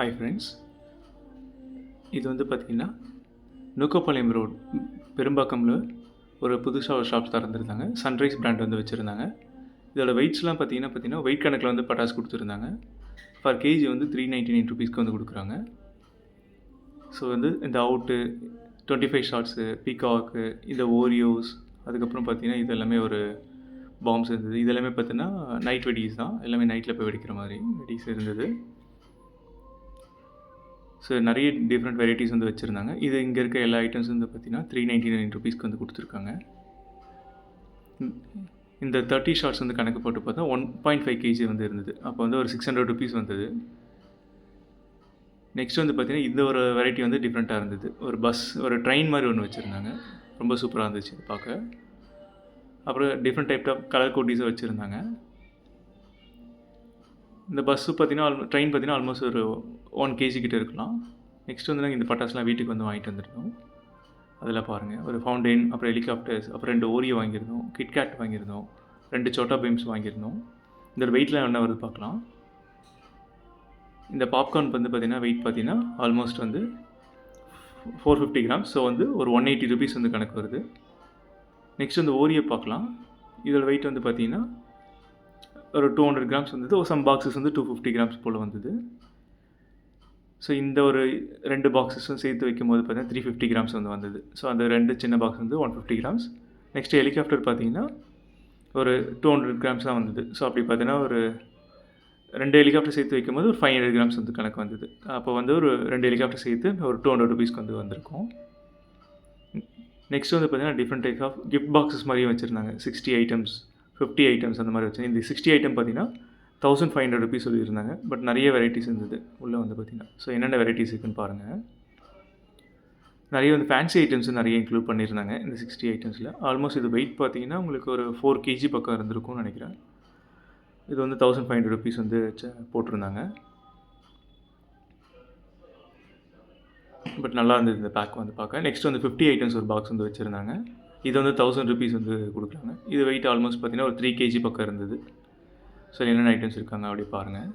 Hi friends இது வந்து பார்த்திங்கன்னா நுக்கப்பாளையம் ரோட். பெரும்பாக்கம்ல ஒரு புதுசாக ஒரு ஷாப் திறந்துருந்தாங்க. சன்ரைஸ் பிராண்ட் வந்து வச்சுருந்தாங்க. இதோட வெயிட்ஸ்லாம் பார்த்தீங்கன்னா பார்த்தீங்கன்னா வெயிட் கணக்கில் வந்து பட்டாசு கொடுத்துருந்தாங்க. பர் கேஜி வந்து த்ரீ நைன்ட்டி நைன் ருபீஸ்க்கு வந்து கொடுக்குறாங்க. ஸோ வந்து இந்த out twenty five shots peacock இந்த ஓரியோஸ் அதுக்கப்புறம் பார்த்தீங்கன்னா இது எல்லாமே ஒரு பாம்ஸ் இருந்தது. இதெல்லாமே பார்த்தீங்கன்னா நைட் வெடிஸ் தான். எல்லாமே நைட்டில் போய் வெடிக்கிற மாதிரி வெடிஸ் இருந்தது. ஸோ நிறைய டிஃப்ரெண்ட் வெரைட்டிஸ் வந்து வச்சுருந்தாங்க. இது இங்கே இருக்க எல்லா ஐட்டம்ஸ் வந்து பார்த்தீங்கன்னா த்ரீ நைன்ட்டி நைன் ருபீஸ்க்கு வந்து கொடுத்துருக்காங்க. இந்த- தேர்ட்டி ஷார்ட்ஸ் வந்து கணக்கு போட்டு பார்த்தா ஒன் பாயிண்ட் ஃபைவ் கேஜி வந்து இருந்தது. அப்போ வந்து ஒரு சிக்ஸ் ஹண்ட்ரட் ருபீஸ் வந்தது. நெக்ஸ்ட் வந்து பார்த்திங்கன்னா இந்த ஒரு வெரைட்டி வந்து டிஃப்ரெண்ட்டாக இருந்தது. ஒரு பஸ் ஒரு ட்ரெயின் மாதிரி ஒன்று வச்சுருந்தாங்க. ரொம்ப சூப்பராக இருந்துச்சு பார்க்க. அப்புறம் டிஃப்ரெண்ட் டைப் ஆஃப் கலர் கோட்டிஸும் வச்சுருந்தாங்க. இந்த பஸ்ஸு பார்த்தீங்கன்னா ட்ரெயின் பார்த்தீங்கன்னா ஆல்மோஸ்ட் ஒரு ஒன் கேஜி கிட்டே இருக்கலாம். நெக்ஸ்ட் வந்து நாங்கள் இந்த பட்டாசுலாம் வீட்டுக்கு வந்து வாங்கிட்டு வந்துருந்தோம். அதில் பாருங்கள் ஒரு ஃபவுண்டைன் அப்புறம் ஹெலிகாப்டர்ஸ் அப்புறம் ரெண்டு ஓரியோ வாங்கியிருந்தோம் கிட்கேட் வாங்கியிருந்தோம் ரெண்டு சோட்டா பீம்ஸ் வாங்கியிருந்தோம். இந்த வெயிட்லாம் என்ன வருது பார்க்கலாம். இந்த பாப்கார்ன் வந்து பார்த்தீங்கன்னா வெயிட் பார்த்தீங்கன்னா ஆல்மோஸ்ட் வந்து ஃபோர் ஃபிஃப்டி கிராம்ஸ் ஸோ வந்து ஒரு ஒன் எயிட்டி ருபீஸ் வந்து கணக்கு வருது. நெக்ஸ்ட் வந்து ஓரியோ பார்க்கலாம். இதோட வெயிட் வந்து பார்த்திங்கன்னா ஒரு டூ ஹண்ட்ரட் கிராம்ஸ் வந்தது. ஒரு சம் பாக்ஸஸ் வந்து டூ ஃபிஃப்டி கிராம்ஸ் போல் வந்தது. ஸோ இந்த ஒரு ரெண்டு பாக்ஸஸும் சேர்த்து வைக்கும்போது பார்த்தீங்கன்னா த்ரீ ஃபிஃப்டி கிராம்ஸ் வந்து வந்தது. ஸோ அந்த ரெண்டு சின்ன பாக்ஸ் வந்து one fifty grams next helicopter பார்த்தீங்கன்னா ஒரு டூ ஹண்ட்ரட் கிராம்ஸ் தான் வந்தது. ஸோ அப்படி பார்த்தீங்கன்னா ஒரு ரெண்டு ஹெலிகாப்டர் சேர்த்து வைக்கும்போது ஒரு ஃபைவ் ஹண்ட்ரட் கிராம்ஸ் வந்து கணக்கு வந்தது. அப்போ வந்து ஒரு ரெண்டு ஹெலிகாப்டர் சேர்த்து ஒரு டூ ஹண்ட்ரட் ருபீஸ்க்கு வந்து வந்திருக்கும். நெக்ஸ்ட் வந்து பார்த்தீங்கன்னா different type of gift boxes மாதிரியும் வச்சுருந்தாங்க. சிக்ஸ்டி ஐட்டம்ஸ் ஃபிஃப்டி ஐட்டம்ஸ் அந்த மாதிரி வச்சு. இந்த சிக்ஸ்டி ஐட்டம் பார்த்தீங்கன்னா தௌசண்ட் ஃபைவ் ஹண்ட்ரட் ருபீஸ் சொல்லியிருந்தாங்க. பட் நிறைய வெரைட்டிஸ் இருந்தது. உள்ளே வந்து பார்த்தீங்கன்னா. ஸோ என்னென்ன வெரைட்டிஸ் இருக்குன்னு பாருங்கள் நிறைய வந்து ஃபேன்சி ஐட்டம்ஸ் நிறைய இன்க்ளூட் பண்ணியிருந்தாங்க இந்த சிக்ஸ்டி ஐட்டம்ஸில் ஆல்மோஸ்ட் இது வெயிட் பார்த்தீங்கன்னா உங்களுக்கு ஒரு ஃபோர் கேஜி பக்கம் இருந்திருக்கும்னு நினைக்கிறேன். இது வந்து தௌசண்ட் ஃபைவ் ஹண்ட்ரட் ருபீஸ் வந்து வச்ச- போட்டிருந்தாங்க. பட் நல்லா இருந்தது இந்த பேக் வந்து பார்க்க. நெக்ஸ்ட் வந்து ஃபிஃப்டி ஐட்டம்ஸ் ஒரு பாக்ஸ் வந்து வச்சுருந்தாங்க. இது வந்து தௌசண்ட் ருபீஸ் வந்து கொடுக்குறாங்க. இது வெயிட் ஆல்மோஸ்ட் பார்த்தீங்கன்னா ஒரு த்ரீ கேஜி பக்கம் இருந்தது. ஸோ என்னென்ன ஐட்டம்ஸ் இருக்காங்க அப்படி பாருங்கள்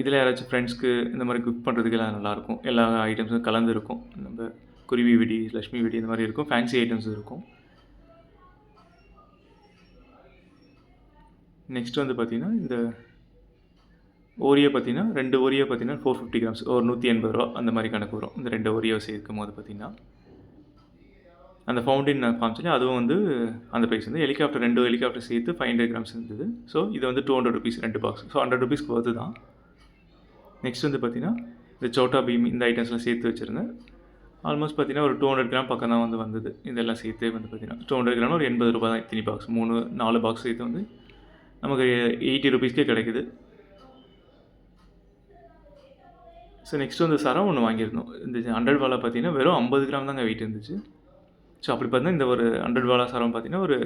இதில் யாராச்சும் ஃப்ரெண்ட்ஸ்க்கு இந்த மாதிரி குக் பண்ணுறதுக்கெல்லாம் நல்லாயிருக்கும் எல்லா ஐட்டம்ஸும் கலந்து இருக்கும். நம்ம குருவி வெடி லக்ஷ்மி வெடி இந்த மாதிரி இருக்கும். ஃபேன்சி ஐட்டம்ஸ் இருக்கும். நெக்ஸ்ட் வந்து பார்த்திங்கன்னா இந்த ஓரியோ பார்த்தீங்கன்னா ரெண்டு ஓரியோ பார்த்தீங்கன்னா ஃபோர் ஃபிஃப்டி கிராம்ஸ் ஒரு நூற்றி எண்பது ரூபா அந்த மாதிரி கணக்கு வரும். இந்த ரெண்டு ஓரியோ சேர்க்கும் போது பார்த்தீங்கன்னா. அந்த ஃபவுண்டின் நான் அதுவும் வந்து அந்த ப்ரைஸ் வந்து ஹெலிகாப்டர் ரெண்டு ஹெலிகாப்டர் சேர்த்து ஃபைவ் ஹண்ட்ரட் கிராம்ஸ் இருந்தது. ஸோ இது வந்து டூ ஹண்ட்ரட் ருபீஸ் ரெண்டு பாக்ஸ் ஸோ ஹண்ட்ரட் ருபீஸ்க்கு வருது தான். நெக்ஸ்ட் வந்து பார்த்தீங்கன்னா இந்த சோட்டா பீம் இந்த ஐட்டம்ஸ்லாம் சேர்த்து வச்சுருந்தேன் ஆல்மோஸ்ட் பார்த்தீங்கன்னா ஒரு டூ ஹண்ட்ரட் கிராம் பக்கம் தான் வந்து வந்தது. இதெல்லாம் சேர்த்து வந்து பார்த்தீங்கன்னா டூ ஹண்ட்ரட் கிராம் ஒரு எண்பது ரூபாய் தான் இத்தனி பாக்ஸ் மூணு நாலு பாக்ஸ் சேர்த்து வந்து நமக்கு எயிட்டி ருபீஸ்க்கே கிடைக்குது. ஸோ நெக்ஸ்ட் வந்து சரம் ஒன்று வாங்கியிருந்தோம். இந்த ஹண்ட்ரட் வாலா பார்த்தீங்கன்னா வெறும் ஐம்பது கிராம் தாங்க வெயிட் இருந்துச்சு. ஸோ அப்படி பார்த்தீங்கன்னா இந்த ஒரு ஹண்ட்ரட் வாலா சரம் பார்த்தீங்கன்னா ஒரு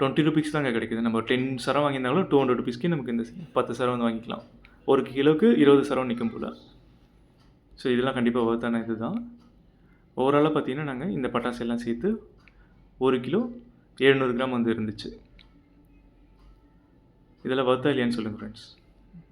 டுவெண்ட்டி ருபீஸ் தாங்க கிடைக்குது. நம்ம டென் சரம் வாங்கியிருந்தாலும் டூ ஹண்ட்ரட் ருபீஸ்க்கு நமக்கு இந்த பத்து சரம் வந்து வாங்கிக்கலாம். ஒரு கிலோவுக்கு இருபது சரம் நிற்கும் போல். ஸோ இதெல்லாம் கண்டிப்பாக ஒர்த்தான இது தான் ஓவராலாக பார்த்தீங்கன்னா நாங்கள் இந்த பட்டாசு எல்லாம் சேர்த்து ஒரு கிலோ எழுநூறு கிராம் வந்து இருந்துச்சு. இதெல்லாம் ஒர்த்தா இல்லையான்னு சொல்லுங்கள் ஃப்ரெண்ட்ஸ்